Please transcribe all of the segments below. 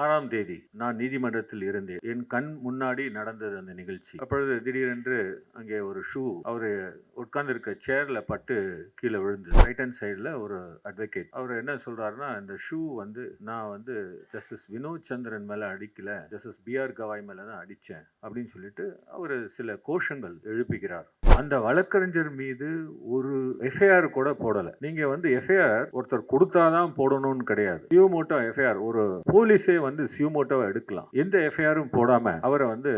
ஆறாம் தேதி நான் நீதிமன்றத்தில் இருந்தேன். என் கண் முன்னாடி நடந்தது அந்த நிகழ்ச்சி. அப்பொழுது திடீரென்று அங்கே ஒரு ஷூ அவரு உட்கார்ந்துருக்க சேர்ல பட்டு கீழே விழுந்து ரைட் ஹேண்ட் சைடில் ஒரு அட்வொகேட் அவர் என்ன சொல்றாருன்னா இந்த ஷூ வந்து நான் வந்து ஜஸ்டிஸ் வினோத் சந்திரன் மேலே அடிக்கல ஜஸ்டிஸ் பிஆர் கவாய் மேலே தான் அடித்தேன் அப்படின்னு சொல்லிட்டு அவர் சில கோஷங்கள் எழுப்புகிறார். அந்த வழக்கறிஞர் மீது ஒரு எஃப்ஐஆர் கூட போடல. நீங்க வந்து எஃப்ஐஆர் ஒருத்தர் கொடுத்தாதான் போடணும்னு கிடையாது. சிவமோட்டோ எஃப்ஐஆர் ஒரு போலீஸே வந்து சியூமோட்டோவை எடுக்கலாம். எந்த எஃப்ஐஆரும் போடாமல் அவரை வந்து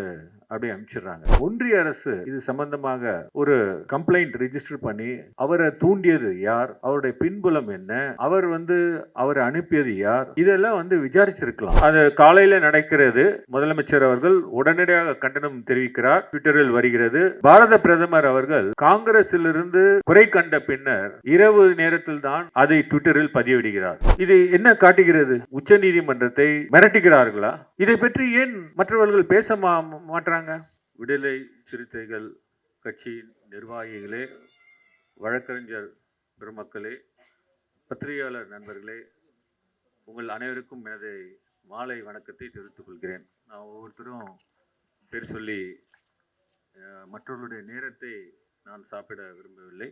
அப்படி அனுப்பிச்சிடுறாங்க. ஒன்றிய அரசு இது சம்பந்தமாக ஒரு கம்ப்ளைண்ட் ரிஜிஸ்டர் பண்ணி அவரை தூண்டியது யார்? அவருடைய பின்புலம் என்ன? அவர் வந்து அவரை அனுப்பியது யார்? இதெல்லாம் வந்து விசாரிச்சிருக்கலாம். அது காலையில நடக்கிறது. முதலமைச்சர் அவர்கள் உடனடியாக கண்டனம் தெரிவிக்கிறார். ட்விட்டரில் வருகிறது. பாரத பிரதமர் அவர்கள் காங்கிரசிலிருந்து குறை கண்ட பின்னர் இரவு நேரத்தில் தான் அதை ட்விட்டரில் பதிவிடுகிறார். இது என்ன காட்டுகிறது? உச்ச நீதிமன்றத்தை மிரட்டுகிறார்களா? இதை பற்றி ஏன் மற்றவர்கள் பேச மா- சொல்கிறாங்க விடுதலை சிறுத்தைகள் கட்சியின் நிர்வாகிகளே வழக்கறிஞர் பெருமக்களே பத்திரிகையாளர் நண்பர்களே உங்கள் அனைவருக்கும் எனது மாலை வணக்கத்தை தெரிவித்துக் கொள்கிறேன். நான் ஒவ்வொருத்தரும் பேர் சொல்லி மற்றவர்களுடைய நேரத்தை நான் சாப்பிட விரும்பவில்லை.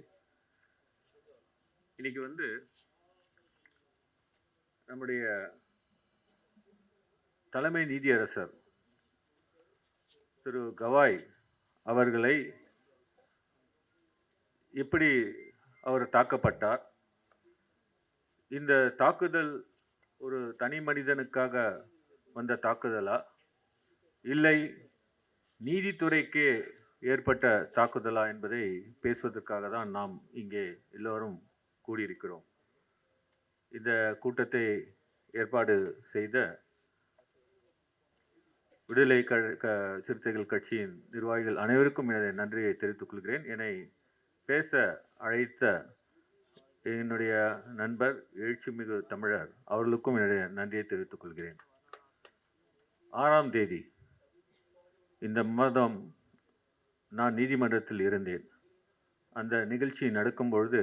இன்னைக்கு வந்து நம்முடைய தலைமை நீதியரசர் திரு கவாய் அவர்களை எப்படி அவர் தாக்கப்பட்டார். இந்த தாக்குதல் ஒரு தனி மனிதனுக்காக வந்த தாக்குதலா? இல்லை நீதித்துறைக்கே ஏற்பட்ட தாக்குதலா என்பதை பேசுவதற்காக தான் நாம் இங்கே எல்லோரும் கூடியிருக்கிறோம். இந்த கூட்டத்தை ஏற்பாடு செய்த விடுதலை க சிறுத்தைகள் கட்சியின் நிர்வாகிகள் அனைவருக்கும் எனது நன்றியை தெரிவித்துக் கொள்கிறேன். என்னை பேச அழைத்த என்னுடைய நண்பர் எழுச்சிமிகு தமிழர் அவர்களுக்கும் என்னுடைய நன்றியை தெரிவித்துக் கொள்கிறேன். ஆறாம் தேதி இந்த மாதம் நான் நீதிமன்றத்தில் இருந்தேன். அந்த நிகழ்ச்சி நடக்கும்பொழுது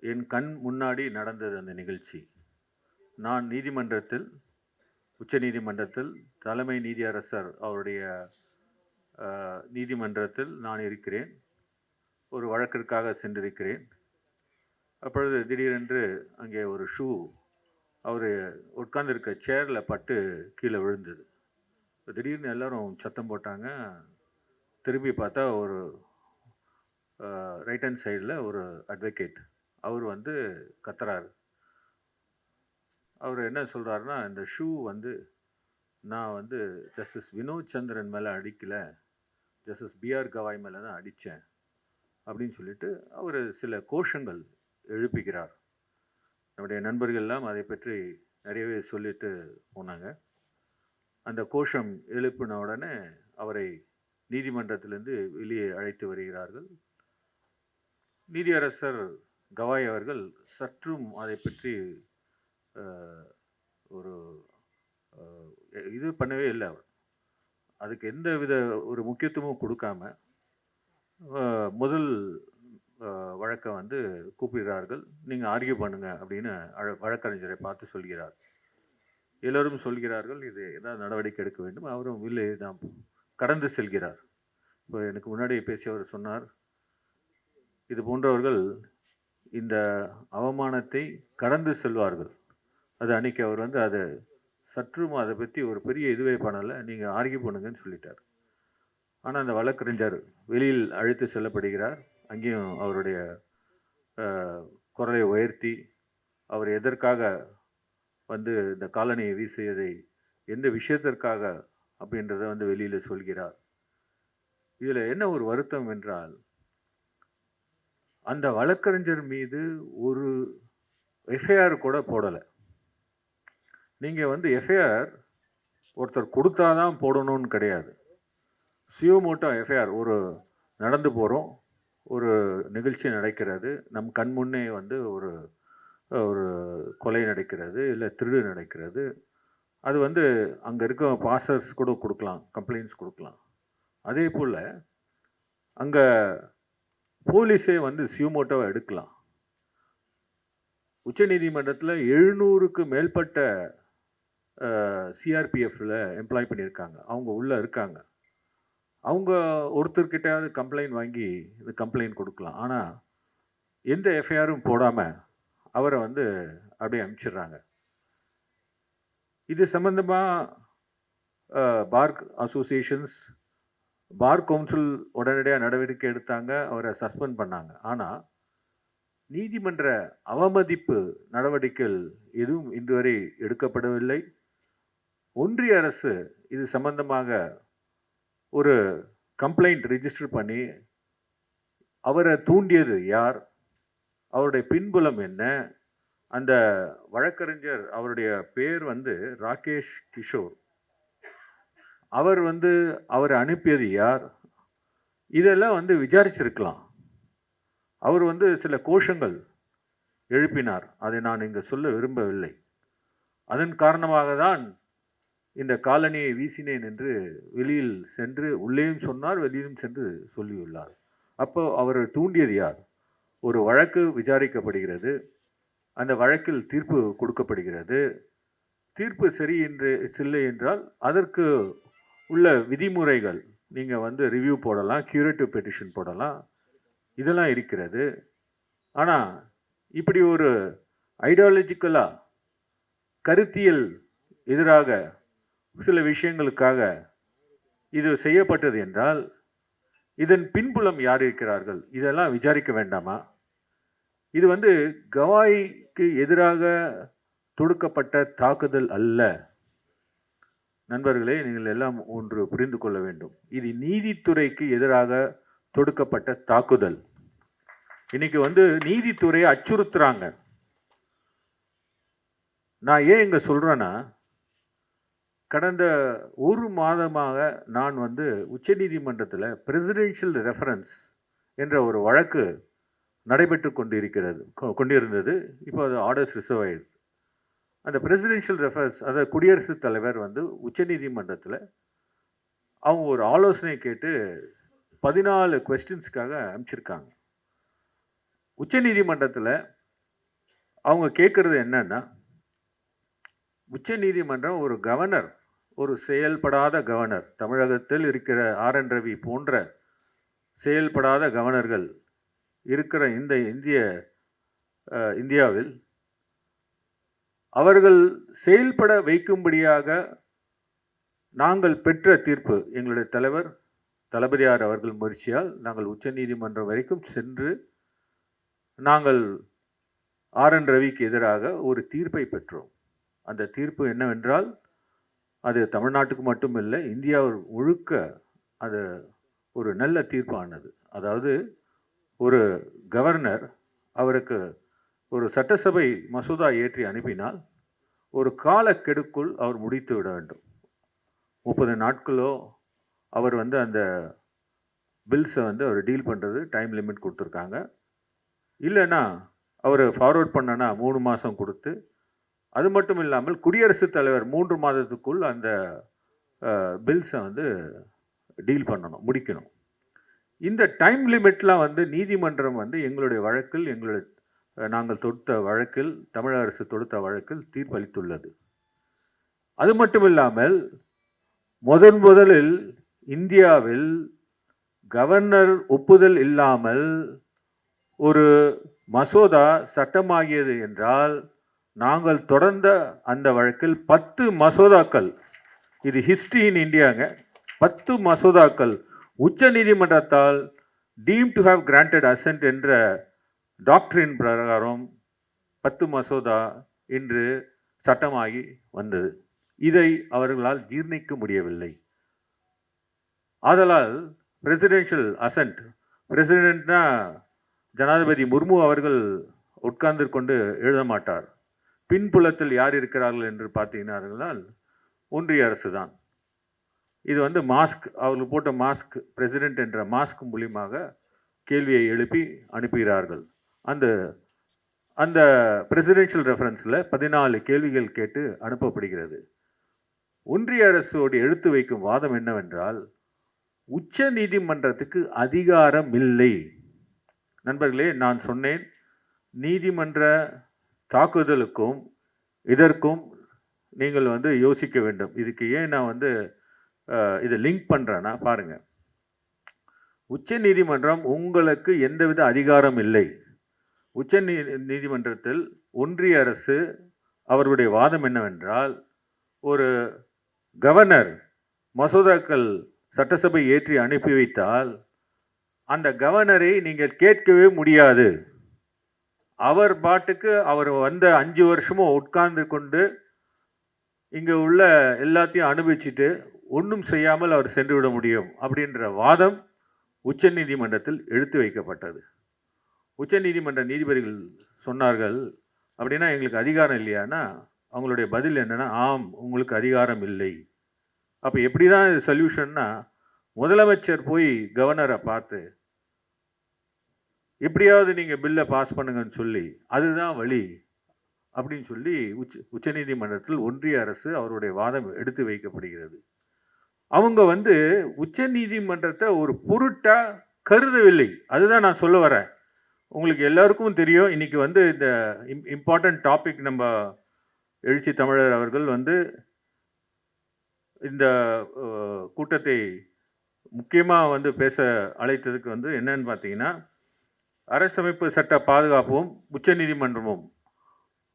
என் கண் முன்னாடி நடந்தது அந்த நிகழ்ச்சி. நான் நீதிமன்றத்தில் உச்ச நீதிமன்றத்தில் தலைமை நீதியரசர் அவருடைய நீதிமன்றத்தில் நான் இருக்கிறேன். ஒரு வழக்கிற்காக சென்றிருக்கிறேன். அப்பொழுது திடீரென்று அங்கே ஒரு ஷூ அவர் உட்கார்ந்துருக்க சேரில் பட்டு கீழே விழுந்தது. திடீர்னு எல்லோரும் சத்தம் போட்டாங்க. திரும்பி பார்த்தா ஒரு ரைட் ஹேண்ட் சைடில் ஒரு அட்வொகேட் அவர் வந்து கத்துறாரு. அவர் என்ன சொல்கிறாருன்னா இந்த ஷூ வந்து நான் வந்து ஜஸ்டிஸ் வினோத் சந்திரன் மேலே அடிக்கலை ஜஸ்டிஸ் பிஆர் கவாய் மேலே தான் அடித்தேன் அப்படின்னு சொல்லிட்டு அவர் சில கோஷங்கள் எழுப்புகிறார். நம்முடைய நண்பர்கள்லாம் அதை பற்றி நிறையவே சொல்லிட்டு போனாங்க. அந்த கோஷம் எழுப்பின உடனே அவரை நீதிமன்றத்திலிருந்து வெளியே அழைத்து வருகிறார்கள். நீதியரசர் கவாய் அவர்கள் சற்றும் அதை பற்றி ஒரு இது பண்ணவே இல்லை அவர். அதுக்கு எந்த வித ஒரு முக்கியத்துவமும் கொடுக்காம முதல் வழக்கை வந்து கூப்பிடுகிறார்கள். நீங்கள் ஆர்கியூ பண்ணுங்க அப்படின்னு அழ- வழக்கறிஞரை பார்த்து சொல்கிறார். எல்லோரும் சொல்கிறார்கள் இது ஏதாவது நடவடிக்கை எடுக்க வேண்டும். அவரும் இல்லை நாம் கடந்து செல்கிறார். இப்போ எனக்கு முன்னாடி பேசியவர் சொன்னார் இது போன்றவர்கள் இந்த அவமானத்தை கடந்து செல்வார்கள். அது அன்றைக்கி அவர் வந்து அதை சற்றும் அதை பற்றி ஒரு பெரிய இதுவே பண்ணலை. நீங்கள் ஆர்கியூ பண்ணுங்கன்னு சொல்லிட்டார். ஆனால் அந்த வழக்கறிஞர் வெளியில் அழைத்து செல்லப்படுகிறார். அங்கேயும் அவருடைய குரலை உயர்த்தி அவர் எதற்காக வந்து இந்த காலனியை வீசியதை எந்த விஷயத்திற்காக அப்படின்றத வந்து வெளியில் சொல்கிறார். இதில் என்ன ஒரு வருத்தம் என்றால் அந்த வழக்கறிஞர் மீது ஒரு எஃப்ஐஆர் கூட போடலை. நீங்கள் வந்து எஃப்ஐஆர் ஒருத்தர் கொடுத்தாதான் போடணும்னு கிடையாது. சியோமோட்டோ எஃப்ஐஆர் ஒரு நடந்து போகிறோம் ஒரு நிகழ்ச்சி நடக்கிறது நம் கண் முன்னே வந்து ஒரு ஒரு கொலை நடக்கிறது இல்லை திருடு நடக்கிறது அது வந்து அங்கே இருக்க பாசர்ஸ் கூட கொடுக்கலாம் கம்ப்ளைண்ட்ஸ் கொடுக்கலாம். அதே போல் அங்கே போலீஸே வந்து சியூமோட்டோவை எடுக்கலாம். உச்சநீதிமன்றத்தில் எழுநூறுக்கு மேற்பட்ட சிஆர்பிஎஃப்பில் எம்ப்ளாய் பண்ணியிருக்காங்க. அவங்க உள்ளே இருக்காங்க. அவங்க ஒருத்தர்கிட்டயாவது கம்ப்ளைண்ட் வாங்கி இந்த கம்ப்ளைண்ட் கொடுக்கலாம். ஆனால் எந்த எஃப்ஐஆரும் போடாமல் அவரை வந்து அப்படியே அனுப்பிச்சிடுறாங்க இது சம்மந்தமாக பார் அசோசியேஷன்ஸ் பார் கவுன்சில் உடனடியாக நடவடிக்கை எடுத்தாங்க. அவரை சஸ்பெண்ட் பண்ணாங்க. ஆனால் நீதிமன்ற அவமதிப்பு நடவடிக்கைகள் எதுவும் இன்று வரை எடுக்கப்படவில்லை. ஒன்றிய அரசு இது சம்பந்தமாக ஒரு கம்ப்ளைண்ட் ரிஜிஸ்டர் பண்ணி அவரை தூண்டியது யார்? அவருடைய பின்புலம் என்ன? அந்த வழக்கறிஞர் அவருடைய பேர் வந்து ராகேஷ் கிஷோர். அவர் வந்து அவரை அனுப்பியது யார்? இதெல்லாம் வந்து விசாரிச்சிருக்கலாம். அவர் வந்து சில கோஷங்கள் எழுப்பினார். அதை நான் இங்கு சொல்ல விரும்பவில்லை. அதன் காரணமாக தான் இந்த காலனியை வீசினேன் என்று வெளியில் சென்று உள்ளேயும் சொன்னார் வெளியிலும் சென்று சொல்லியுள்ளார். அப்போ அவர் தூண்டியது யார்? ஒரு வழக்கு விசாரிக்கப்படுகிறது. அந்த வழக்கில் தீர்ப்பு கொடுக்கப்படுகிறது. தீர்ப்பு சரி என்று இல்லை என்றால் அதற்கு உள்ள விதிமுறைகள் நீங்கள் வந்து ரிவ்யூ போடலாம் கியூரேட்டிவ் பெட்டிஷன் போடலாம் இதெல்லாம் இருக்கிறது. ஆனால் இப்படி ஒரு ஐடியாலஜிக்கலாக கருத்தியல் எதிராக சில விஷயங்களுக்காக இது செய்யப்பட்டது என்றால் இதன் பின்புலம் யார் இருக்கிறார்கள்? இதெல்லாம் விசாரிக்க வேண்டாமா? இது வந்து கவாய்க்கு எதிராக தொடுக்கப்பட்ட தாக்குதல் அல்ல. நண்பர்களே நீங்கள் எல்லாம் ஒன்று புரிந்து கொள்ள வேண்டும். இது நீதித்துறைக்கு எதிராக தொடுக்கப்பட்ட தாக்குதல். இன்னைக்கு வந்து நீதித்துறையை அச்சுறுத்துறாங்க. நான் ஏன் இங்கே சொல்கிறேன்னா கடந்த ஒரு மாதமாக நான் வந்து உச்சநீதிமன்றத்தில் பிரசிடென்ஷியல் ரெஃபரன்ஸ் என்ற ஒரு வழக்கு நடைபெற்று கொண்டிருக்கிறது கொ- கொண்டிருந்தது. இப்போ அது ஆர்டர்ஸ் ரிசர்வ் ஆயிடுது. அந்த பிரசிடென்ஷியல் ரெஃபரன்ஸ் அதாவது குடியரசுத் தலைவர் வந்து உச்சநீதிமன்றத்தில் அவங்க ஒரு ஆலோசனை கேட்டு பதினாலு கொஸ்டின்ஸ்க்காக அனுப்பிச்சிருக்காங்க உச்சநீதிமன்றத்தில் அவங்க கேட்குறது என்னன்னா உச்ச நீதிமன்றம் ஒரு கவர்னர் ஒரு செயல்படாத கவர்னர். தமிழகத்தில் இருக்கிற ஆர் என் ரவி போன்ற செயல்படாத கவர்னர்கள் இருக்கிற இந்த இந்திய இந்தியாவில் அவர்கள் செயல்பட வைக்கும்படியாக நாங்கள் பெற்ற தீர்ப்பு எங்களுடைய தலைவர் தளபதியார் அவர்கள் முயற்சியால் நாங்கள் உச்சநீதிமன்றம் வரைக்கும் சென்று நாங்கள் ஆர் என் ரவிக்கு எதிராக ஒரு தீர்ப்பை பெற்றோம். அந்த தீர்ப்பு என்னவென்றால் அது தமிழ்நாட்டுக்கு மட்டுமில்லை இந்தியா முழுக்க அது ஒரு நல்ல தீர்ப்பானது. அதாவது ஒரு கவர்னர் அவருக்கு ஒரு சட்டசபை மசோதா ஏற்றி அனுப்பினால் ஒரு காலக்கெடுக்குள் அவர் முடித்து விட வேண்டும். முப்பது நாட்களோ அவர் வந்து அந்த பில்ஸை வந்து அவர் டீல் பண்ணுறது டைம் லிமிட் கொடுத்துருக்காங்க. இல்லைன்னா அவர் ஃபார்வர்ட் பண்ணனா மூணு மாதம் கொடுத்து அது மட்டும் இல்லாமல் குடியரசுத் தலைவர் மூன்று மாதத்துக்குள் அந்த பில்ஸை வந்து டீல் பண்ணணும் முடிக்கணும். இந்த டைம் லிமிட்லாம் வந்து நீதிமன்றம் வந்து எங்களுடைய வழக்கில் எங்களுடைய நாங்கள் தொடுத்த வழக்கில் தமிழக அரசு தொடுத்த வழக்கில் தீர்ப்பளித்துள்ளது. அது மட்டும் இல்லாமல் முதன் முதலில் இந்தியாவில் கவர்னர் ஒப்புதல் இல்லாமல் ஒரு மசோதா சட்டமாகியது என்றால் நாங்கள் தொடர்ந்த அந்த வழக்கில் பத்து மசோதாக்கள் இது ஹிஸ்ட்ரி இன் இந்தியாங்க பத்து மசோதாக்கள் உச்ச நீதிமன்றத்தால் deemed to have granted assent என்ற டாக்டரின் பிரகாரம் பத்து மசோதா இன்று சட்டமாகி வந்தது. இதை அவர்களால் ஜீர்ணிக்க முடியவில்லை. ஆதலால் பிரசிடென்ஷியல் அசன்ட் பிரசிடென்ட்னா ஜனாதிபதி முர்மு அவர்கள் உட்கார்ந்து கொண்டு எழுத மாட்டார். பின்புலத்தில் யார் இருக்கிறார்கள் என்று பார்த்தீங்கன்னார்களால் ஒன்றிய அரசு தான் இது வந்து மாஸ்க் அவர்கள் போட்ட மாஸ்க் பிரசிடென்ட் என்ற மாஸ்க் மூலியமாக கேள்வியை எழுப்பி அனுப்புகிறார்கள். அந்த அந்த பிரசிடென்ஷியல் ரெஃபரன்ஸில் பதினாலு கேள்விகள் கேட்டு அனுப்பப்படுகிறது. ஒன்றிய அரசோடு எடுத்து வைக்கும் வாதம் என்னவென்றால் உச்ச நீதிமன்றத்துக்கு அதிகாரம் இல்லை. நண்பர்களே நான் சொன்னேன் நீதிமன்ற தாக்குதலுக்கும் இதற்கும் நீங்கள் வந்து யோசிக்க வேண்டும். இதுக்கு ஏன் நான் வந்து இதை லிங்க் பண்ணுறேன்னா பாருங்கள் உச்ச நீதிமன்றம் உங்களுக்கு எந்தவித அதிகாரம் இல்லை. உச்ச நீ நீதிமன்றத்தில் ஒன்றிய அரசு அவருடைய வாதம் என்னவென்றால் ஒரு கவர்னர் மசோதாக்கள் சட்டசபை ஏற்றி அனுப்பி வைத்தால் அந்த கவர்னரை நீங்கள் கேட்கவே முடியாது. அவர் பாட்டுக்கு அவர் வந்த அஞ்சு வருஷமும் உட்கார்ந்து கொண்டு இங்கே உள்ள எல்லாத்தையும் அனுபவிச்சுட்டு ஒன்றும் செய்யாமல் அவர் சென்று விட முடியும் அப்படின்ற வாதம் உச்சநீதிமன்றத்தில் எடுத்து வைக்கப்பட்டது. உச்சநீதிமன்ற நீதிபதிகள் சொன்னார்கள் அப்படின்னா எங்களுக்கு அதிகாரம் இல்லையானா? அவங்களுடைய பதில் என்னன்னா ஆம் உங்களுக்கு அதிகாரம் இல்லை. அப்போ எப்படி தான் இது சொல்யூஷன்னா முதலமைச்சர் போய் கவர்னரை பார்த்து எப்படியாவது நீங்கள் பில்லை பாஸ் பண்ணுங்கன்னு சொல்லி அதுதான் வழி அப்படின்னு சொல்லி உச்ச உச்சநீதிமன்றத்தில் ஒன்றிய அரசு அவருடைய வாதம் எடுத்து வைக்கப்படுகிறது. அவங்க வந்து உச்சநீதிமன்றத்தை ஒரு பொருட்டா கருதவில்லை. அதுதான் நான் சொல்ல வரேன். உங்களுக்கு எல்லாருக்கும் தெரியும் இன்னைக்கு வந்து இந்த இம்பார்ட்டன்ட் டாபிக் நம்ம எழுச்சி தமிழர் அவர்கள் வந்து இந்த கூட்டத்தை முக்கியமாக வந்து பேச அழைத்ததுக்கு வந்து என்னன்னு பார்த்தீங்கன்னா அரசமைப்பு சட்ட பாதுகாப்பும் உச்சநீதிமன்றமும்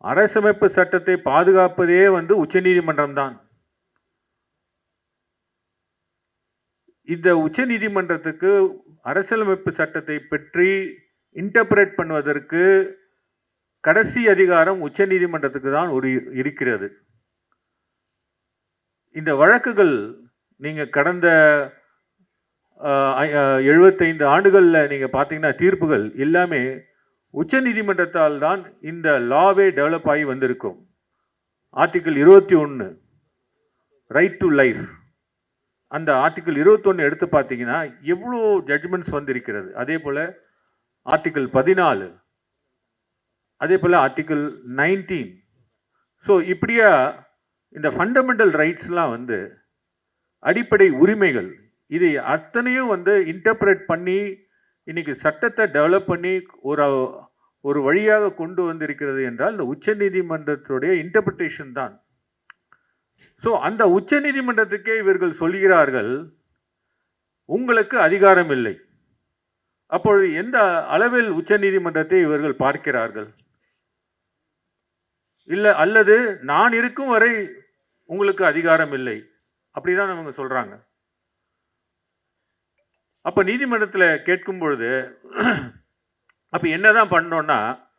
அரசமைப்பு சட்டத்தை பாதுகாப்பதே வந்து உச்சநீதிமன்றம் தான் இந்த உச்சநீதிமன்றத்துக்கு அரசியலமைப்பு சட்டத்தை பற்றி இன்டர்பிரேட் பண்ணுவதற்கு கடைசி அதிகாரம் உச்சநீதிமன்றத்துக்கு தான் ஒரு இருக்கிறது. இந்த வழக்குகள் நீங்கள் கடந்த எழுபத்தைந்து ஆண்டுகளில் நீங்கள் பார்த்தீங்கன்னா தீர்ப்புகள் எல்லாமே உச்சநீதிமன்றத்தால் தான் இந்த லாவே டெவலப் ஆகி வந்திருக்கும். ஆர்டிக்கிள் இருபத்தி ஒன்று ரைட் டு லைஃப். அந்த ஆர்டிக்கிள் இருபத்தொன்று எடுத்து பார்த்தீங்கன்னா எவ்வளோ ஜட்ஜ்மெண்ட்ஸ் வந்திருக்கிறது. அதே போல் ஆர்டிக்கிள் பதினாலு அதே போல் ஆர்டிக்கிள் நைன்டீன். ஸோ இப்படியா இந்த ஃபண்டமெண்டல் ரைட்ஸ்லாம் வந்து அடிப்படை உரிமைகள் இது அத்தனையும் வந்து இன்டர்பிரேட் பண்ணி இன்னைக்கு சட்டத்தை டெவலப் பண்ணி ஒரு ஒரு வழியாக கொண்டு வந்திருக்கிறது என்றால் இந்த உச்ச நீதிமன்றத்துடைய இன்டர்பிரிட்டேஷன் தான். ஸோ அந்த உச்ச நீதிமன்றத்துக்கே இவர்கள் சொல்கிறார்கள் உங்களுக்கு அதிகாரம் இல்லை. அப்பொழுது எந்த அளவில் உச்ச நீதிமன்றத்தை இவர்கள் பார்க்கிறார்கள்? இல்லை அல்லது நான் இருக்கும் வரை உங்களுக்கு அதிகாரம் இல்லை? அப்படிதான் அவங்க சொல்கிறாங்க அப்போ நீதிமன்றத்தில் கேட்கும் பொழுது என்ன தான் பண்ணோன்னா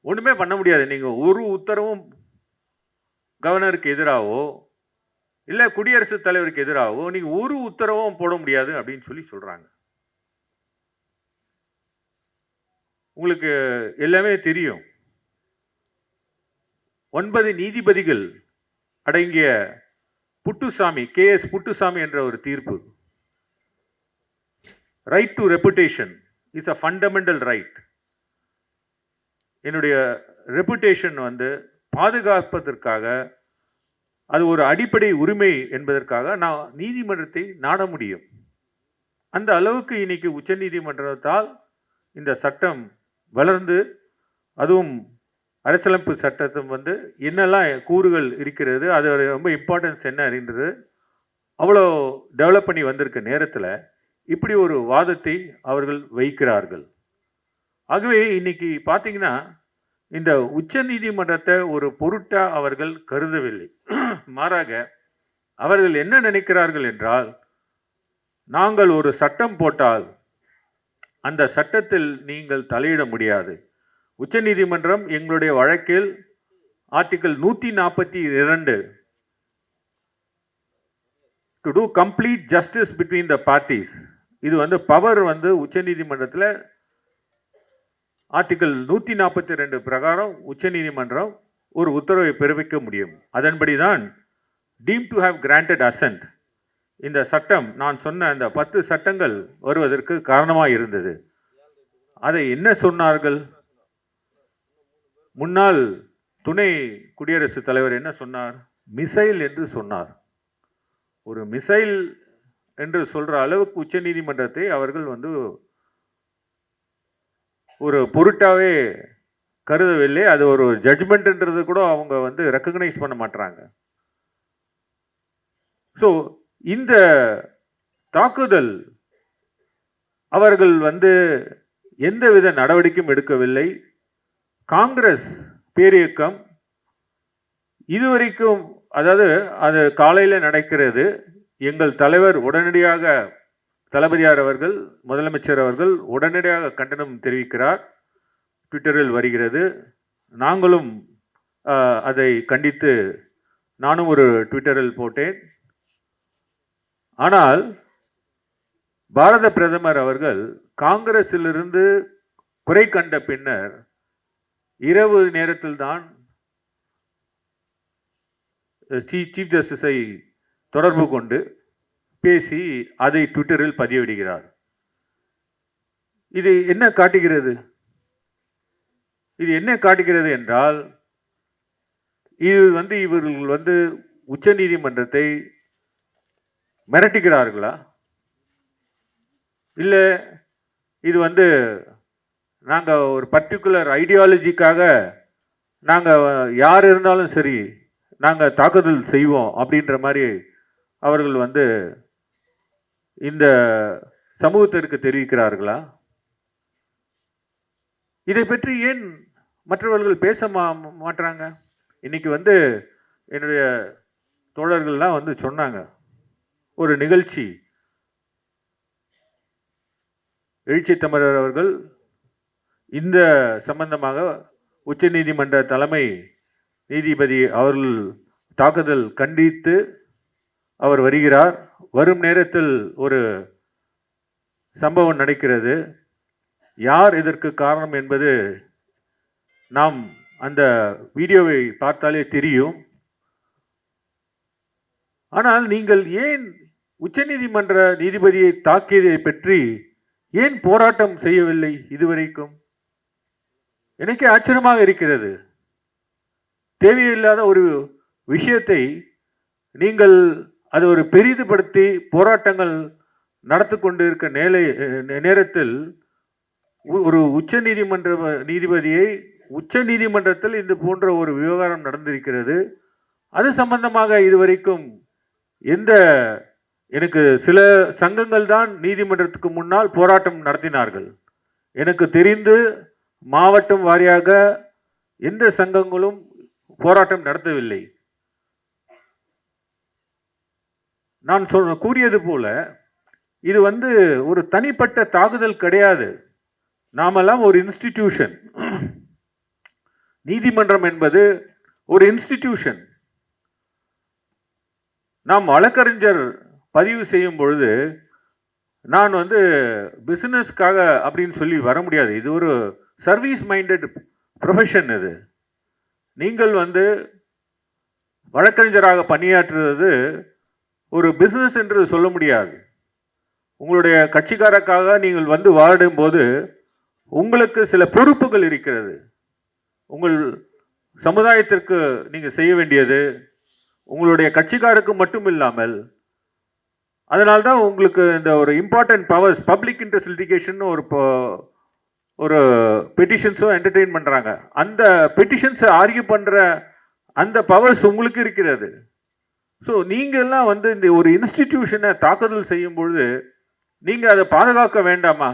ஒன்றுமே பண்ண முடியாது. நீங்கள் ஒரு உத்தரவும் கவர்னருக்கு எதிராகவோ இல்லை குடியரசுத் தலைவருக்கு எதிராகவோ நீங்கள் ஒரு உத்தரவும் போட முடியாது அப்படின்னு சொல்லி சொல்கிறாங்க உங்களுக்கு எல்லாமே தெரியும். ஒன்பது நீதிபதிகள் அடங்கிய புட்டுசாமி கே எஸ் புட்டுசாமி என்ற ஒரு தீர்ப்பு. Right to reputation is a fundamental right என்னுடைய ரெப்புடேஷன் வந்து பாதுகாப்பதற்காக அது ஒரு அடிப்படை உரிமை என்பதற்காக நான் நீதிமன்றத்தை நாட முடியும். அந்த அளவுக்கு இன்னைக்கு உச்சநீதிமன்றத்தால் இந்த சட்டம் வளர்ந்து அதுவும் அரசியலமைப்பு சட்டத்தும் வந்து என்னெல்லாம் கூறுகள் இருக்கிறது அதோட ரொம்ப இம்பார்ட்டன்ஸ் என்ன அறிந்தது அவ்வளோ டெவலப் பண்ணி வந்திருக்க நேரத்தில் இப்படி ஒரு வாதத்தை அவர்கள் வைக்கிறார்கள். ஆகவே இன்னைக்கு பார்த்தீங்கன்னா இந்த உச்ச நீதிமன்றத்தை ஒரு பொருட்டா அவர்கள் கருதவில்லை. மாறாக அவர்கள் என்ன நினைக்கிறார்கள் என்றால் நாங்கள் ஒரு சட்டம் போட்டால் அந்த சட்டத்தில் நீங்கள் தலையிட முடியாது. உச்சநீதிமன்றம் எங்களுடைய வழக்கில் ஆர்டிக்கல் நூற்றி நாற்பத்தி இரண்டு to do complete justice between the parties இது வந்து பவர் வந்து உச்சநீதிமன்றத்தில் ஆர்டிக்கல் நூற்றி நாற்பத்தி ரெண்டு பிரகாரம் உச்சநீதிமன்றம் ஒரு உத்தரவை பிறப்பிக்க முடியும். அதன்படி தான் deemed to have granted assent இந்த சட்டம் நான் சொன்ன அந்த பத்து சட்டங்கள் வருவதற்கு காரணமாக இருந்தது. அதை என்ன சொன்னார்கள்? முன்னாள் துணை குடியரசுத் தலைவர் என்ன சொன்னார்? மிசைல் என்று சொன்னார். ஒரு மிசைல் என்று சொல்கிற அளவுக்கு உச்சநீதிமன்றத்தை அவர்கள் வந்து ஒரு பொருட்டாகவே கருதவில்லை. அது ஒரு ஜட்ஜ்மெண்ட்ன்றது கூட அவங்க வந்து ரெக்கக்னைஸ் பண்ண மாட்டாங்க ஸோ இந்த தாக்குதல் அவர்கள் வந்து எந்தவித நடவடிக்கையும் எடுக்கவில்லை. காங்கிரஸ் பேரியக்கம் இதுவரைக்கும் அதாவது அது காலையில் நடக்கிறது. எங்கள் தலைவர் உடனடியாக தளபதியார் அவர்கள் முதலமைச்சர் அவர்கள் உடனடியாக கண்டனம் தெரிவிக்கிறார். ட்விட்டரில் வருகிறது. நாங்களும் அதை கண்டித்து நானும் ஒரு ட்விட்டரில் போட்டேன். ஆனால் பாரத பிரதமர் அவர்கள் காங்கிரஸிலிருந்து குறை கண்ட பின்னர் இரவு நேரத்தில் தான் சீஃப் ஜஸ்டிஸை தொடர்பு கொண்டு பேசி அதை ட்விட்டரில் பதிவிடுகிறார் இது என்ன காட்டுகிறது? இது என்ன காட்டுகிறது என்றால் இது வந்து இவர்கள் வந்து உச்சநீதிமன்றத்தை மிரட்டுகிறார்களா? இல்லை இது வந்து நாங்கள் ஒரு பர்டிகுலர் ஐடியாலஜிக்காக நாங்கள் யார் இருந்தாலும் சரி நாங்கள் தாக்குதல் செய்வோம் அப்படின்ற மாதிரி அவர்கள் வந்து இந்த சமூகத்திற்கு தெரிவிக்கிறார்களா? இதை பற்றி ஏன் மற்றவர்கள் பேச மா மாட்டுறாங்க இன்னைக்கு வந்து என்னுடைய தோழர்கள்லாம் வந்து சொன்னாங்க. ஒரு நிகழ்ச்சி. எழுச்சி தமிழர் அவர்கள் இந்த சம்பந்தமாக உச்சநீதிமன்ற தலைமை நீதிபதி அவர்கள் தாக்குதல் கண்டித்து அவர் வருகிறார். வரும் நேரத்தில் ஒரு சம்பவம் நடக்கிறது. யார் இதற்கு காரணம் என்பது நாம் அந்த வீடியோவை பார்த்தாலே தெரியும். ஆனால் நீங்கள் ஏன் உச்சநீதிமன்ற நீதிபதியை தாக்கியதை பற்றி ஏன் போராட்டம் செய்யவில்லை இதுவரைக்கும்? எனக்கே ஆச்சரியமாக இருக்கிறது. தேவையில்லாத ஒரு விஷயத்தை நீங்கள் அது ஒரு பெரிதுபடுத்தி போராட்டங்கள் நடத்து கொண்டிருக்க நேலை நேரத்தில் ஒரு உச்ச நீதிமன்ற நீதிபதியை உச்ச நீதிமன்றத்தில் இது போன்ற ஒரு விவகாரம் நடந்திருக்கிறது. அது சம்பந்தமாக இதுவரைக்கும் எந்த எனக்கு சில சங்கங்கள் தான் நீதிமன்றத்துக்கு முன்னால் போராட்டம் நடத்தினார்கள். எனக்கு தெரிந்து மாவட்டம் வாரியாக எந்த சங்கங்களும் போராட்டம் நடத்தவில்லை. நான் சொல் கூறியது போல இது வந்து ஒரு தனிப்பட்ட தாக்குதல் கிடையாது. நாமெல்லாம் ஒரு இன்ஸ்டிடியூஷன் நீதிமன்றம் என்பது ஒரு இன்ஸ்டிடியூஷன் நாம் வழக்கறிஞர் பதிவு செய்யும் பொழுது நான் வந்து பிஸ்னஸ்க்காக அப்படின்னு சொல்லி வர முடியாது. இது ஒரு சர்வீஸ் மைண்டட் ப்ரொஃபஷன் இது. நீங்கள் வந்து வழக்கறிஞராக பணியாற்றுவது ஒரு பிஸ்னஸ் என்று சொல்ல முடியாது. உங்களுடைய கட்சிக்காரக்காக நீங்கள் வந்து வாடும்போது உங்களுக்கு சில பொறுப்புகள் இருக்கிறது. உங்கள் சமுதாயத்திற்கு நீங்கள் செய்ய வேண்டியது உங்களுடைய கட்சிக்காருக்கு மட்டும் இல்லாமல் அதனால்தான் உங்களுக்கு இந்த ஒரு important powers public interest litigation ஒரு ஒரு பெட்டிஷன்ஸும் என்டர்டெயின் பண்ணுறாங்க அந்த பெட்டிஷன்ஸை ஆர்கியூ பண்ணுற அந்த பவர்ஸ் உங்களுக்கு இருக்கிறது. ஸோ நீங்கள்லாம் வந்து இந்த ஒரு இன்ஸ்டிடியூஷனை தாக்குதல் செய்யும் பொழுது நீங்கள் அதை பாதுகாக்க வேண்டாமா?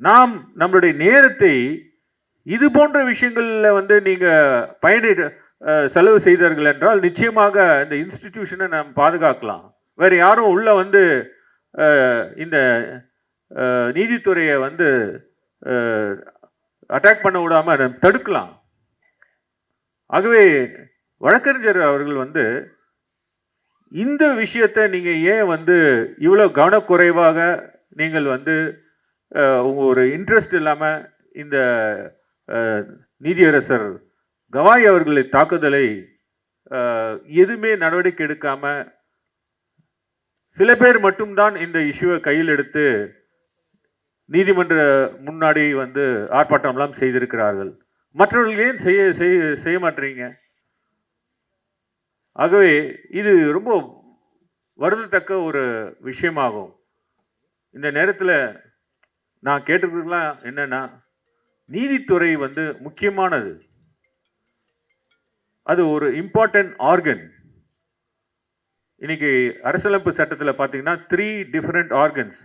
நாம் நம்மளுடைய நேரத்தை இது போன்ற விஷயங்களில் வந்து நீங்கள் பயனிட செலவு செய்தார்கள் என்றால் நிச்சயமாக இந்த இன்ஸ்டிடியூஷனை நாம் பாதுகாக்கலாம். வேறு யாரும் உள்ளே வந்து இந்த நீதித்துறையை வந்து அட்டாக் பண்ண விடாமல் நம்ம தடுக்கலாம். ஆகவே வழக்கறிஞர் அவர்கள் வந்து இந்த விஷயத்தை நீங்கள் ஏன் வந்து இவ்வளோ கவனக்குறைவாக நீங்கள் வந்து உங்கள் ஒரு இன்ட்ரெஸ்ட் இல்லாமல் இந்த நீதியரசர் கவாய் அவர்களை தாக்குதலை எதுவுமே நடவடிக்கை எடுக்காமல் சில பேர் மட்டும்தான் இந்த இஷ்யூவை கையில் எடுத்து நீதிமன்ற முன்னாடி வந்து ஆர்ப்பாட்டம்லாம் செய்திருக்கிறார்கள். மற்றவர்கள் ஏன் செய்ய செய்ய செய்ய மாட்டீங்க ஆகவே இது ரொம்ப வருந்தத்தக்க ஒரு விஷயமாகும். இந்த நேரத்தில் நான் கேட்டுக்கிறதுலாம் என்னன்னா நீதித்துறை வந்து முக்கியமானது. அது ஒரு இம்பார்ட்டன்ட் ஆர்கன் இன்னைக்கு அரசியலமைப்பு சட்டத்தில் பார்த்தீங்கன்னா three different organs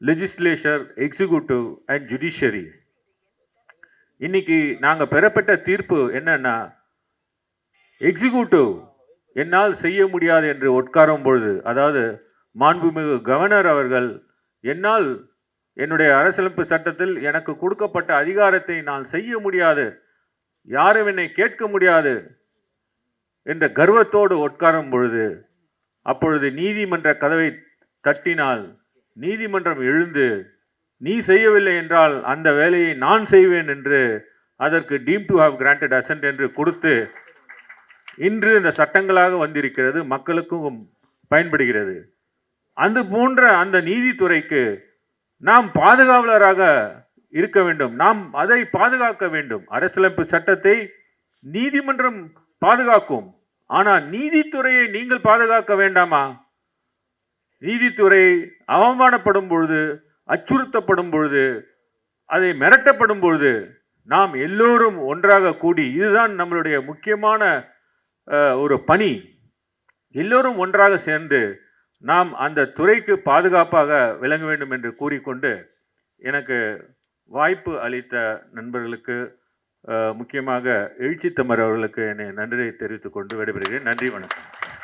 legislature executive and judiciary இன்னைக்கு நாங்கள் பெறப்பட்ட தீர்ப்பு என்னன்னா எக்ஸிக்யூட்டிவ் என்னால் செய்ய முடியாது என்று உட்காரும் பொழுது அதாவது மாண்புமிகு கவர்னர் அவர்கள் என்னால் என்னுடைய அரசியலமைப்பு சட்டத்தில் எனக்கு கொடுக்கப்பட்ட அதிகாரத்தை நான் செய்ய முடியாது யாரும் என்னை கேட்க முடியாது என்ற கர்வத்தோடு உட்காரும் பொழுது அப்பொழுது நீதிமன்ற கதவை தட்டினால் நீதிமன்றம் எழுந்து நீ செய்யவில்லை என்றால் அந்த வேலையை நான் செய்வேன் என்று அதற்கு deemed to have granted assent என்று கொடுத்து இன்று இந்த சட்டங்களாக வந்திருக்கிறது மக்களுக்கும் பயன்படுகிறது. அது போன்ற அந்த நீதித்துறைக்கு நாம் பாதுகாவலராக இருக்க வேண்டும். நாம் அதை பாதுகாக்க வேண்டும். அரசியலமைப்பு சட்டத்தை நீதிமன்றம் பாதுகாக்கும். ஆனால் நீதித்துறையை நீங்கள் பாதுகாக்க வேண்டாமா? நீதித்துறை அவமானப்படும் பொழுது அச்சுறுத்தப்படும் பொழுது அதை மிரட்டப்படும் பொழுது நாம் எல்லோரும் ஒன்றாக கூடி இதுதான் நம்மளுடைய முக்கியமான ஒரு பணி. எல்லோரும் ஒன்றாக சேர்ந்து நாம் அந்த துறைக்கு பாதுகாப்பாக விளங்க வேண்டும் என்று கூறிக்கொண்டு எனக்கு வாய்ப்பு அளித்த நண்பர்களுக்கு முக்கியமாக எழுச்சி அவர்களுக்கு என்னை நன்றியை தெரிவித்துக் கொண்டு விடைபெறுகிறேன். நன்றி வணக்கம்.